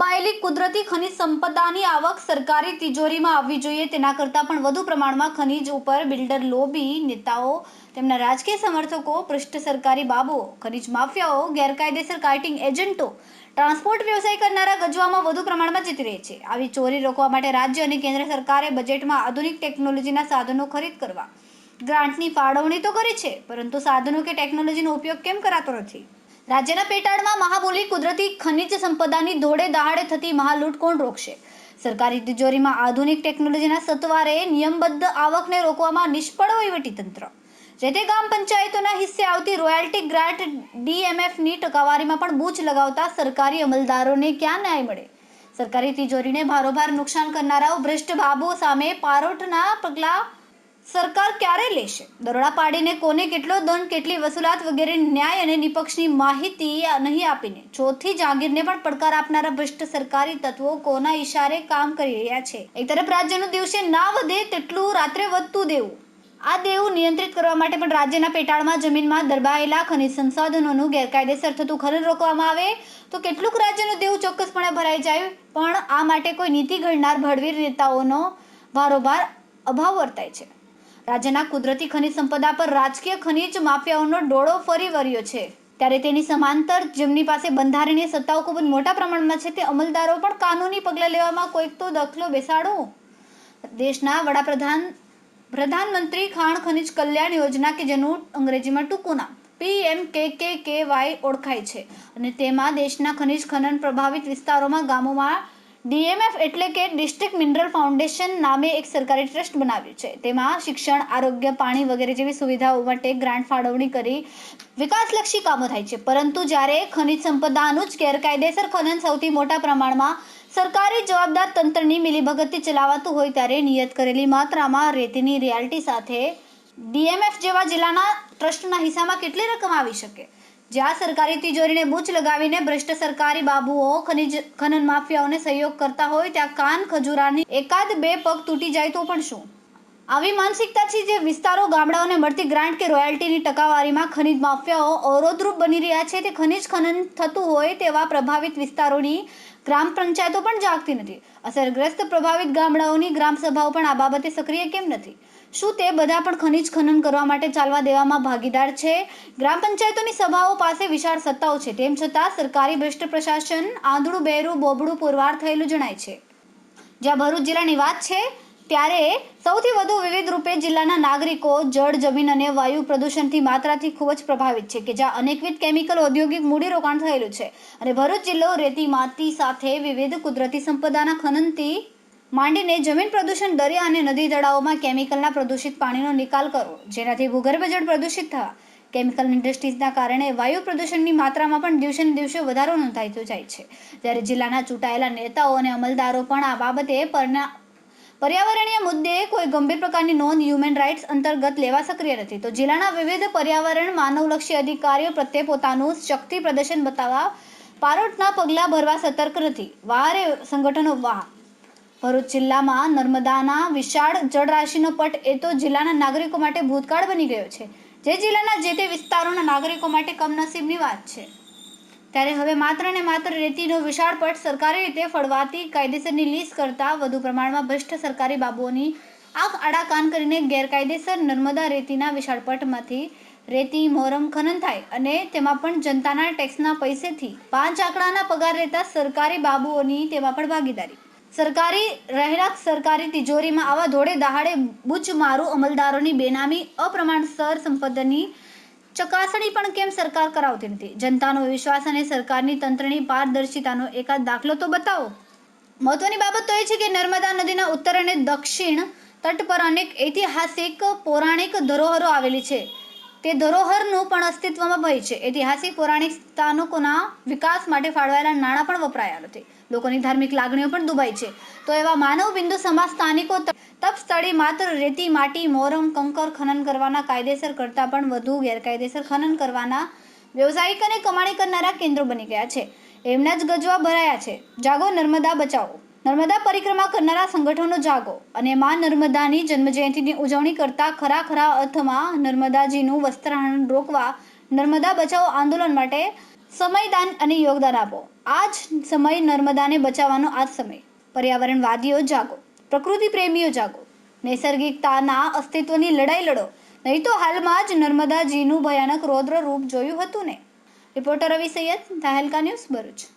દબાયેલી કુદરતી ખનિજ સંપદાની આવક સરકારી તિજોરીમાં આવવી જોઈએ. તેના કરતાં પણ વધુ પ્રમાણમાં ખનિજ ઉપર બિલ્ડર લોબી, નેતાઓ, તેમના રાજકીય સમર્થકો પૃષ્ઠ સરકારી બાબુઓ ખનિજ માફિયાઓ, ગેરકાયદેસર કાર્ટિંગ એજન્ટો, ટ્રાન્સપોર્ટ વ્યવસાય કરનારા ગજવામાં વધુ પ્રમાણમાં જીતી રહી છે. આવી ચોરી રોકવા માટે રાજ્ય અને કેન્દ્ર સરકારે બજેટમાં આધુનિક ટેકનોલોજીના સાધનો ખરીદ કરવા. ગ્રાન્ટની ફાળવણી તો કરી છે, પરંતુ સાધનો કે ટેકનોલોજીનો ઉપયોગ કેમ કરાતો નથી? રાજ્યના પેટાળમાં મહાબોલી કુદરતી ખનિજ સંપદાની દોડે દહાડે થતી મહાલૂંટ કોણ રોકશે? સરકારી તિજોરીમાં આધુનિક ટેકનોલોજીના સત્વારે નિયમબદ્ધ આવકને રોકવામાં નિષ્ફળ વહીવટીતંત્ર જે તે ગામ પંચાયતોના હિસ્સે આવતી રોયલ્ટી ગ્રાન્ટ ડીએમએફની ટકાવારીમાં પણ બૂચ લગાવતા સરકારી અમલદારોને ક્યાં ન્યાય મળે? સરકારી તિજોરીને ભારોભાર નુકસાન કરનારાઓ ભ્રષ્ટ બાબુઓ સામે પારોટના પગલાં સરકાર ક્યારે લેશે? દરોડા પાડીને કોને કેટલો દંડ, કેટલી વસૂલાત વગેરે ન્યાય અને નિપક્ષની માહિતી નહીં આપીને? ચોથી જાગીરને પણ પડકાર આપનારા ભ્રષ્ટ સરકારી તત્વો કોના ઇશારે કામ કરી રહ્યા છે? એક તરફ રાજ્યનું દિવસે ના વધે તેટલું રાત્રે વધતું દેવું. આ દેવું નિયંત્રિત કરવા માટે પણ રાજ્યના પેટાળમાં જમીનમાં દરબાયેલા ખનિજ સંસાધનોનું ગેરકાયદેસર થતું ખનન રોકવામાં આવે. તો કેટલુંક રાજ્યનું દેવું ચોક્કસપણે ભરાઈ જાય, પણ આ માટે કોઈ નીતિ ઘડનાર ભડવીર નેતાઓનો ભારોભાર અભાવ વર્તાય છે. રાજ્યના કુદરતી ખનિજ સંપદા પર રાજકીય ખનિજ માફિયાઓનો ડોળો ફરી વર્યો છે. ત્યારે તેની સમાંતર જેમની પાસે બંધારણીય સત્તાઓ ખૂબ મોટા પ્રમાણમાં છે, તે અમલદારો પણ કાનૂની પગલાં લેવામાં કોઈક તો દખલો બેસાડો. દેશના વડાપ્રધાન, પ્રધાનમંત્રી ખાણ ખનિજ કલ્યાણ યોજના કે જેનું અંગ્રેજીમાં ટૂંકું નામ પીએમ કે કે કે વાય ઓળખાય છે. અને તેમાં દેશના ખનિજ ખનન પ્રભાવિત વિસ્તારોમાં ગામોમાં ડીએમએફ એટલે કે ડિસ્ટ્રિક્ટ મિનરલ ફાઉન્ડેશન નામે એક સરકારી ટ્રસ્ટ બનાવ્યું છે. તેમાં શિક્ષણ, આરોગ્ય, પાણી વગેરે જેવી સુવિધાઓ માટે ગ્રાન્ટ ફાળવણી કરી વિકાસલક્ષી કામો થાય છે. પરંતુ જ્યારે ખનિજ સંપદાનું જ ગેરકાયદેસર ખનન સૌથી મોટા પ્રમાણમાં સરકારી જવાબદાર તંત્રની મિલીભગતથી ચલાવાતું હોય ત્યારે નિયત કરેલી માત્રામાં રેતીની રિયાલિટી સાથે ડીએમએફ જેવા જિલ્લાના ટ્રસ્ટના હિસ્સામાં કેટલી રકમ આવી શકે? જ્યાં સરકારી તિજોરીને બૂચ લગાવીને ભ્રષ્ટ સરકારી બાબુઓ, ખનિજ, ખનન માફિયાઓને સહયોગ કરતા હોય ત્યાં કાન ખજૂરાની એકાદ બે પગ તૂટી જાય તો પણ શું? આવી માનસિકતાથી જે વિસ્તારો ગામડાઓને મળતી ગ્રાન્ટ કે રોયલ્ટીની ટકાવારીમાં ખનિજ માફિયાઓ અવરોધરૂપ બની રહ્યા છે. તે ખનિજ ખનન થતું હોય તેવા પ્રભાવિત વિસ્તારોની ગ્રામ પંચાયતો પણ જાગતી નથી. અસરગ્રસ્ત, પ્રભાવિત ગામડાઓની ગ્રામ સભાઓ પણ આ બાબતે સક્રિય કેમ નથી? શું તે બધા પણ ખનિજ ખનન કરવા માટે ચાલવા દેવામાં ભાગીદાર છે? ગ્રામ પંચાયતોની સભાઓ પાસે વિશાળ સત્તાઓ છે. તેમ છતાં સરકારી ભ્રષ્ટ પ્રશાસન આંધળું, બહેરું, બોબડું પુરવાર થયેલું જણાય છે. જ્યાં ભરૂચ જિલ્લાની વાત છે ત્યારે સૌથી વધુ વિવિધ રૂપે જિલ્લાના નાગરિકો જળ, જમીન અને વાયુ પ્રદૂષણથી માત્રાથી ખૂબ જ પ્રભાવિત છે કે જ્યાં અનેકવિધ કેમિકલ, ઔદ્યોગિક મૂડીરોકાણ થયેલું છે. અને ભરૂચ જિલ્લો રેતી માટી સાથે વિવિધ કુદરતી સંપદાના ખનનથી માંડીને જમીન પ્રદૂષણ, દરિયા અને નદી તળાવોમાં કેમિકલના પ્રદૂષિત પાણીનો નિકાલ કરવો, જેનાથી ભૂગર્ભ જળ પ્રદૂષિત થવા કેમિકલ ઇન્ડસ્ટ્રીઝના કારણે વાયુ પ્રદૂષણની માત્રામાં પણ દિવસે ને દિવસે વધારો નોંધાતો જાય છે. જ્યારે જિલ્લાના ચૂંટાયેલા નેતાઓ અને અમલદારો પણ આ બાબતે પરના પર્યાવરણીય મુદ્દે કોઈ ગંભીર પ્રકારની નોંધ હ્યુમન રાઇટ્સ અંતર્ગત લેવા સક્રિય નથી. તો જિલ્લાના વિવિધ પર્યાવરણ માનવલક્ષી અધિકારીઓ પ્રત્યે પોતાનું શક્તિ પ્રદર્શન બતાવવા પારોટના પગલાં ભરવા સતર્ક નથી. વારે સંગઠનો વાહ. ભરૂચ જિલ્લામાં નર્મદાના વિશાળ જળરાશિનો પટ એ તો જિલ્લાના નાગરિકો માટે ભૂતકાળ બની ગયો છે. જે જિલ્લાના જે તે વિસ્તારોના નાગરિકો માટે કમનસીબની વાત છે. ત્યારે હવે માત્ર ને માત્ર રેતીનો વિશાળ પટ સરકારી રીતે ફળવાતી કાયદેસરની લીઝ કરતાં વધુ પ્રમાણમાં ભ્રષ્ટ સરકારી બાબુઓની આંખ આડા કાન કરીને ગેરકાયદેસર નર્મદા રેતીના વિશાળ પટમાંથી રેતી મોરમ ખનન થાય અને તેમાં પણ જનતાના ટેક્સના પૈસેથી પાંચ આંકડાના પગાર રહેતા સરકારી બાબુઓની તેમાં પણ ભાગીદારી. સરકારી રહેણાંક સરકારી તિજોરીમાં આવા ધોળે દહાડે બુચમારું અમલદારોની બેનામી અપ્રમાણસર સંપત્તિની ચકાસણી પણ કેમ સરકાર કરાવતી નથી? જનતાનો વિશ્વાસ અને સરકારની તંત્રની પારદર્શિતાનો એકાદ દાખલો તો બતાવો. મહત્વની બાબત તો એ છે કે નર્મદા નદીના ઉત્તર અને દક્ષિણ તટ પર અનેક ઐતિહાસિક, પૌરાણિક ધરોહરો આવેલી છે. તે ધરોહરનું પણ અસ્તિત્વમાં ભય છે. ઐતિહાસિક પૌરાણિક સ્થાનકોના વિકાસ માટે ફાળવાયેલા નાણાં પણ વપરાયા નથી. લોકોની ધાર્મિક લાગણીઓ પણ દુભાઈ છે. તો એવા માનવ બિંદુ સમાજ સ્થાનિકો તપ સ્થળે માત્ર રેતી, માટી, મોરમ, કંકર ખનન કરવાના કાયદેસર કરતાં પણ વધુ ગેરકાયદેસર ખનન કરવાના વ્યવસાયિક અને કમાણી કરનારા કેન્દ્રો બની ગયા છે. એમના જ ગજવા ભરાયા છે. જાગો નર્મદા, બચાવો. નર્મદા પરિક્રમા કરનારા સંગઠનો જાગો અને માં નર્મદાની જન્મજયંતિની ઉજવણી કરતા ખરા ખરા અર્થમાં નર્મદાજીનું વસ્ત્રહરણ રોકવા નર્મદા બચાવો આંદોલન માટે સમયદાન અને યોગદાન આપો. આ જ સમય નર્મદાને બચાવવાનો આ જ સમય. પર્યાવરણવાદીઓ જાગો પ્રકૃતિ પ્રેમીઓ જાગો, નૈસર્ગિકતાના અસ્તિત્વની લડાઈ લડો, નહીં તો હાલમાં જ નર્મદાજીનું ભયાનક રૌદ્ર રૂપ જોયું હતું ને? Reporter Ravi Saiyad Tehelka news Bharuch.